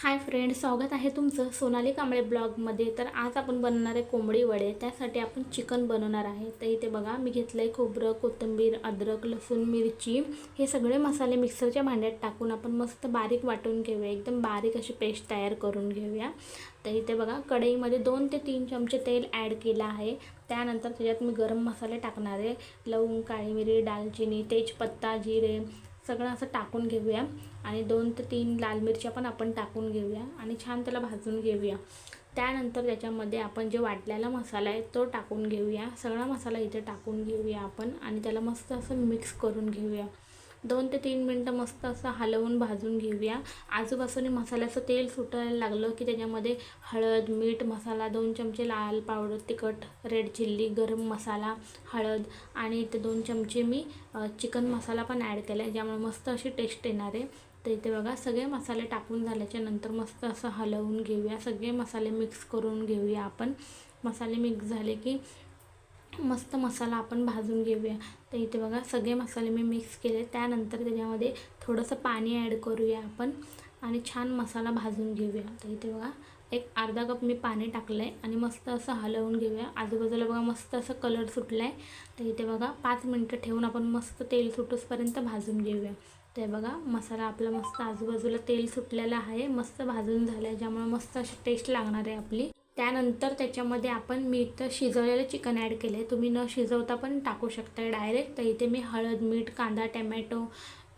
Hi friend स्वागत आहे तुमचं सोनाली कांबळे ब्लॉगमध्ये. तर आज आपण बनवणार आहे कोंबडी वडे. त्यासाठी आपण चिकन बनवणार आहे. तर इथे बघा मी घेतलं आहे खोबरं कोथिंबीर अद्रक लसूण मिरची. हे सगळे मसाले मिक्सरच्या भांड्यात टाकून आपण मस्त बारीक वाटून घेऊया. एकदम बारीक अशी पेस्ट तयार करून घेऊया. तर इथे बघा कढईमध्ये दोन ते तीन चमचे तेल ॲड केलं आहे. त्यानंतर त्याच्यात मी गरम मसाले टाकणार आहे. लवंग काळी मिरी दालचिनी तेजपत्ता जिरे सगळं असं टाकून घेऊया. आणि दोन ते तीन लाल मिरच्या पण आपण टाकून घेऊया आणि छान त्याला भाजून घेऊया. त्यानंतर त्याच्यामध्ये आपण जे वाटलेला मसाला आहे तो टाकून घेऊया. सगळा मसाला इथे टाकून घेऊया आपण आणि त्याला मस्त असं मिक्स करून घेऊया. दोन ते तीन मिनटं मस्त असं हलवून भाजून घेऊया. आजूबाजूने मसाल्याचं तेल सुटायला लागलं की त्याच्यामध्ये हळद मीठ मसाला दोन चमचे लाल पावडर तिखट रेड चिल्ली गरम मसाला हळद आणि इथे दोन चमचे मी चिकन मसाला पण ॲड केला आहे ज्यामुळे मस्त अशी टेस्ट येणार आहे. तर इथे बघा सगळे मसाले टाकून झाल्याच्यानंतर मस्त असं हलवून घेऊया. सगळे मसाले मिक्स करून घेऊया आपण. मसाले मिक्स झाले की मस्त मसाला आपण भाजून घेऊया. तर इथे बघा सगळे मसाले मी मिक्स केले. त्यानंतर त्याच्यामध्ये थोडंसं पाणी ॲड करूया आपण आणि छान मसाला भाजून घेऊया. तर इथे बघा एक अर्धा कप मी पाणी टाकलं आहे आणि मस्त असं हलवून घेऊया. आजूबाजूला बघा मस्त असं कलर सुटला आहे तर इथे बघा पाच मिनटं ठेवून आपण मस्त तेल सुटूसपर्यंत भाजून घेऊया. ते बघा मसाला आपला मस्त आजूबाजूला तेल सुटलेला आहे. मस्त भाजून झालं आहे ज्यामुळे मस्त अशी टेस्ट लागणार आहे आपली. त्यानंतर त्याच्यामध्ये आपण मी इथं शिजवलेलं चिकन ॲड केलं आहे तुम्ही न शिजवता पण टाकू शकता डायरेक्ट तर इथे मी हळद मीठ कांदा टॅमॅटो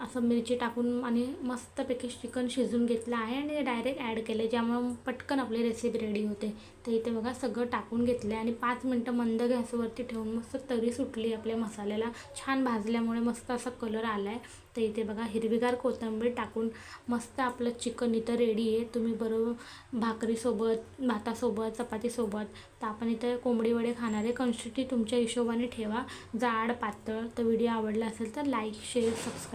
असं मिरची टाकून आणि मस्तपैकी चिकन शिजून घेतलं आहे आणि डायरेक्ट ॲड केलं ज्यामुळं पटकन आपली रेसिपी रेडी होते. तर इथे बघा सगळं टाकून घेतलं आहे आणि पाच मिनटं मंद गॅसवरती ठेवून मस्त तरी सुटली आपल्या मसाल्याला. छान भाजल्यामुळे मस्त असा कलर आला आहे तर इथे बघा हिरवीगार कोथिंबीर टाकून मस्त आपलं चिकन इथं रेडी आहे. तुम्ही बरोबर भाकरीसोबत भातासोबत चपातीसोबत तर आपण इथं कोंबडी वडे खाणार आहे तुमच्या हिशोबाने ठेवा. जाड पातळ. तर व्हिडिओ आवडला असेल तर लाईक शेअर सबस्क्राईब